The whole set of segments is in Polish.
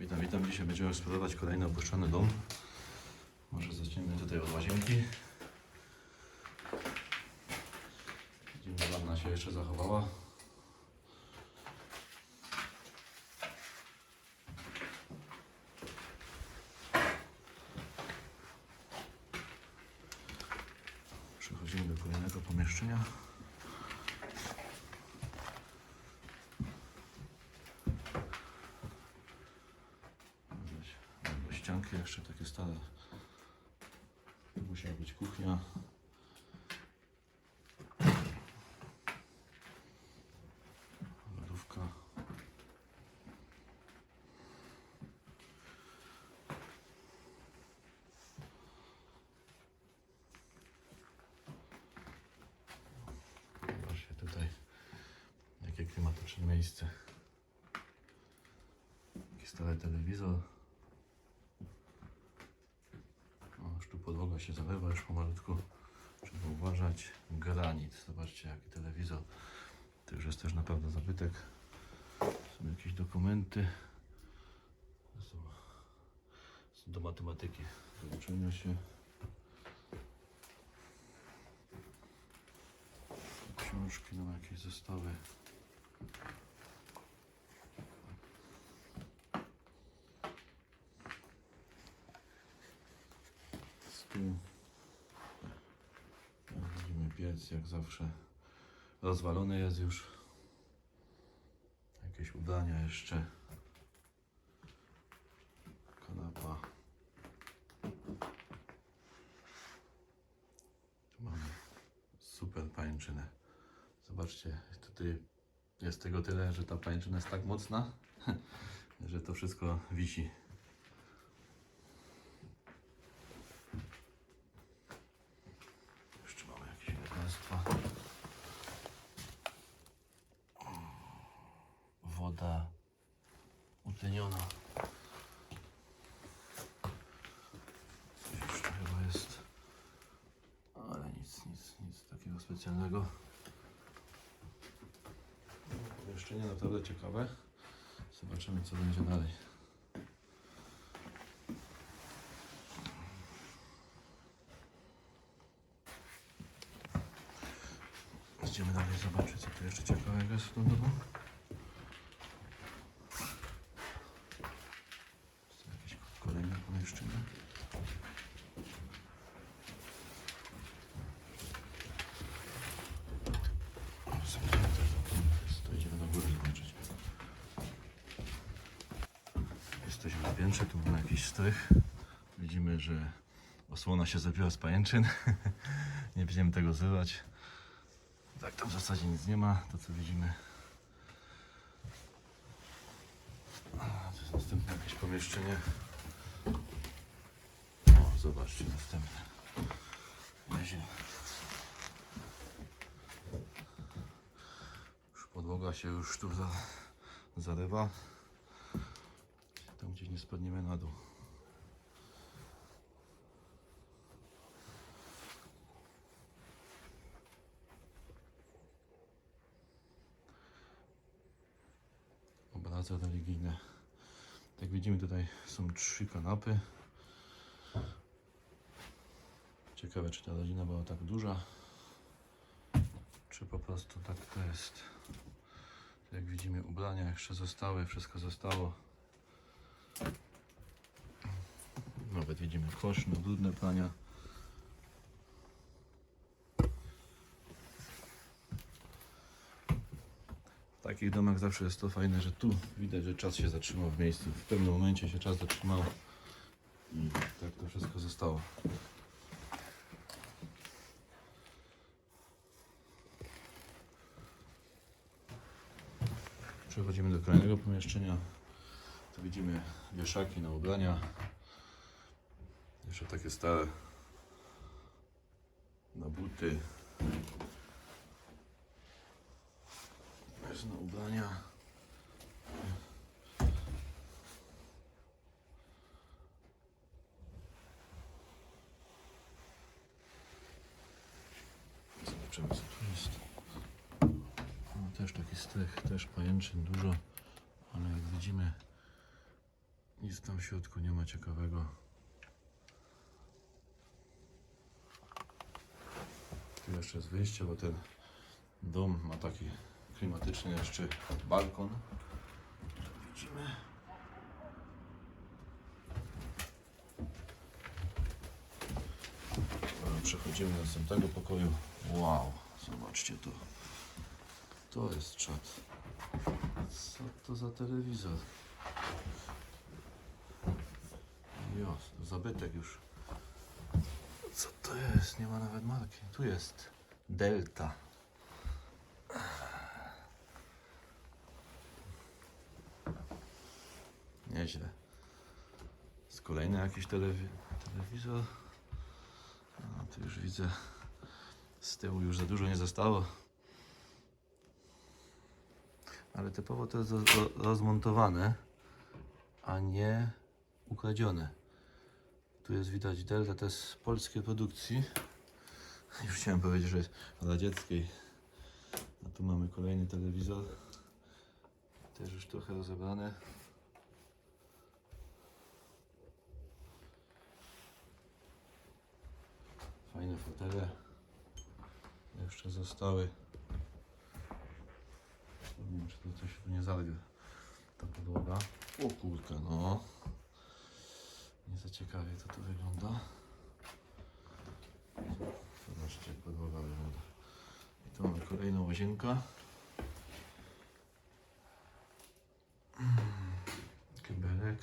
Witam, witam. Dzisiaj będziemy eksplorować kolejny opuszczony dom. Może zaczniemy tutaj od łazienki. Widzimy, wanna się jeszcze zachowała. Przechodzimy do kolejnego pomieszczenia. Widać, jakby ścianki jeszcze takie stare. Musiała być kuchnia. Lodówka. Zobaczcie tutaj, jakie klimatyczne miejsce. Taki stary telewizor. O, już tu podłoga się zalewa już pomalutku. Trzeba uważać. Granit. Zobaczcie jaki telewizor. To już jest też naprawdę zabytek. Są jakieś dokumenty. To są, są do matematyki. Do uczenia się. Książki, no jakieś zestawy. Jak Widzimy piec, jak zawsze. Rozwalony jest już. Jakieś ubrania jeszcze. Kanapa. Tu mamy super pańczynę. Zobaczcie, tutaj jest tego tyle, że ta pańczyna jest tak mocna, że to wszystko wisi. Jeszcze mamy jakieś lekarstwa. Woda utleniona. Coś jeszcze chyba jest. Ale nic, nic, nic takiego specjalnego. Pomieszczenie naprawdę ciekawe. Zobaczymy co będzie dalej. Idziemy dalej zobaczyć, co tu jeszcze ciekawego jest w tym domu. Są jakieś kolejne pomieszczenia. O, zamknięte to- To idziemy na górę zobaczyć. Tu mamy jakiś strych. Widzimy, że osłona się zabiła z pajęczyn. Nie będziemy tego zrywać. Tak, tam w zasadzie nic nie ma, to co widzimy. To jest następne jakieś pomieszczenie. O, zobaczcie, następne. Nieźle. Już podłoga się już tu za, zarywa. Spadniemy na dół. obrazy religijne. Jak widzimy tutaj są trzy kanapy. Ciekawe czy ta rodzina była tak duża, czy po prostu tak to jest. Jak widzimy ubrania jeszcze zostały, wszystko zostało. Nawet widzimy kosz na brudne prania. W takich domach zawsze jest to fajne, że tu widać, że czas się zatrzymał w miejscu. W pewnym momencie się czas zatrzymał i tak to wszystko zostało. Przechodzimy do kolejnego pomieszczenia. Widzimy wieszaki na ubrania. Jeszcze takie stare. Na buty. Jest na ubrania. Zobaczymy co tu jest. No, też taki strych, też pajęczyn dużo, ale jak widzimy Nic tam w środku nie ma ciekawego. Tu jeszcze jest wyjście, bo ten dom ma taki klimatyczny jeszcze balkon. Widzimy. Przechodzimy do następnego pokoju. Wow, zobaczcie to. To jest czat. Co to za telewizor? Jos, zabytek już. Co to jest? Nie ma nawet marki. Tu jest Delta. Nieźle. Jest kolejny jakiś telewi telewizor. No, tu już widzę. Z tyłu już za dużo nie zostało. Ale typowo to jest roz- ro- rozmontowane, a nie ukradzione. Tu jest widać Delta, to jest polskiej produkcji. Już chciałem powiedzieć, że jest radzieckiej. A tu mamy kolejny telewizor. Też już trochę rozebrany. Fajne fotele. Jeszcze zostały. Nie wiem, czy to coś tu nie zalgnie. Ta podłoga. O kurka, no. Ciekawie to tu wygląda. Zobaczcie, jak podłoga wygląda. I tu mamy kolejną łazienkę. Mm, Kibelek.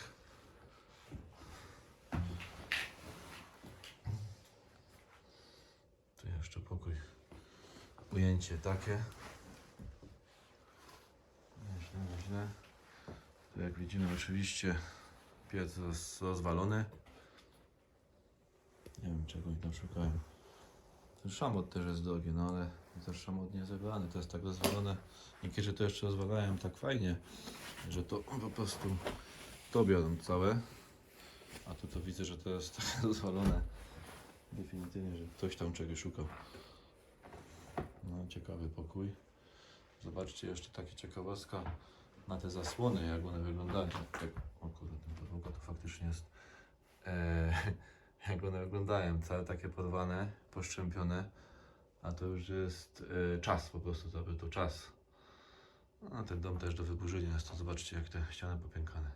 Tu jeszcze pokój. Ujęcie takie. Nieźle, nieźle. Tu jak widzimy oczywiście piec roz, rozwalony. Nie wiem czego oni tam szukają. Ten szamot też jest drogi, no ale też szamot nie zebrany. To jest tak rozwalone. Niektórzy to jeszcze rozwalają tak fajnie, że to po prostu to biorą całe. A tu to widzę, że to jest tak rozwalone. Definitywnie, że ktoś tam czegoś szukał. No, ciekawy pokój. Zobaczcie jeszcze takie ciekawostka na te zasłony, jak one wyglądają. Tak, o kurde, ten podłoga to faktycznie jest. E, jak one wyglądają, całe takie porwane, poszczępione. A to już jest e, czas po prostu, to był to czas. No, ten dom też do wyburzenia jest to. Zobaczcie, jak te ściany popękane.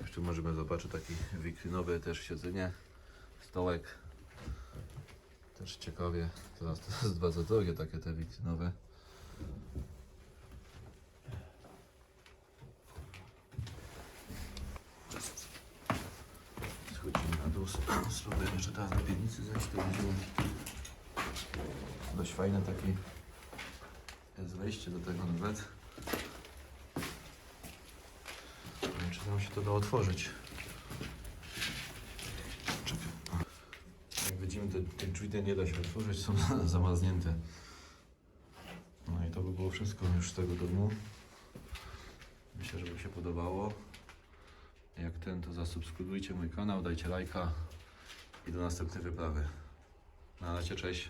Jeszcze możemy zobaczyć taki wikrynowy też siedzenie, stołek. Też ciekawie. Teraz to jest bardzo drogie takie te wikrynowe. Na. Spróbujemy jeszcze teraz do piwnicy zejść. To będziemy dość fajne taki jest wejście do tego nawet. Nie wiem, czy nam się to da otworzyć. Czekaj. Jak widzimy, te, te drzwi te nie da się otworzyć, są zamarznięte. No i to by było wszystko już z tego domu. Myślę, że Wam się podobało. Jak ten, to zasubskrybujcie mój kanał, dajcie lajka i do następnej wyprawy. Na razie, cześć.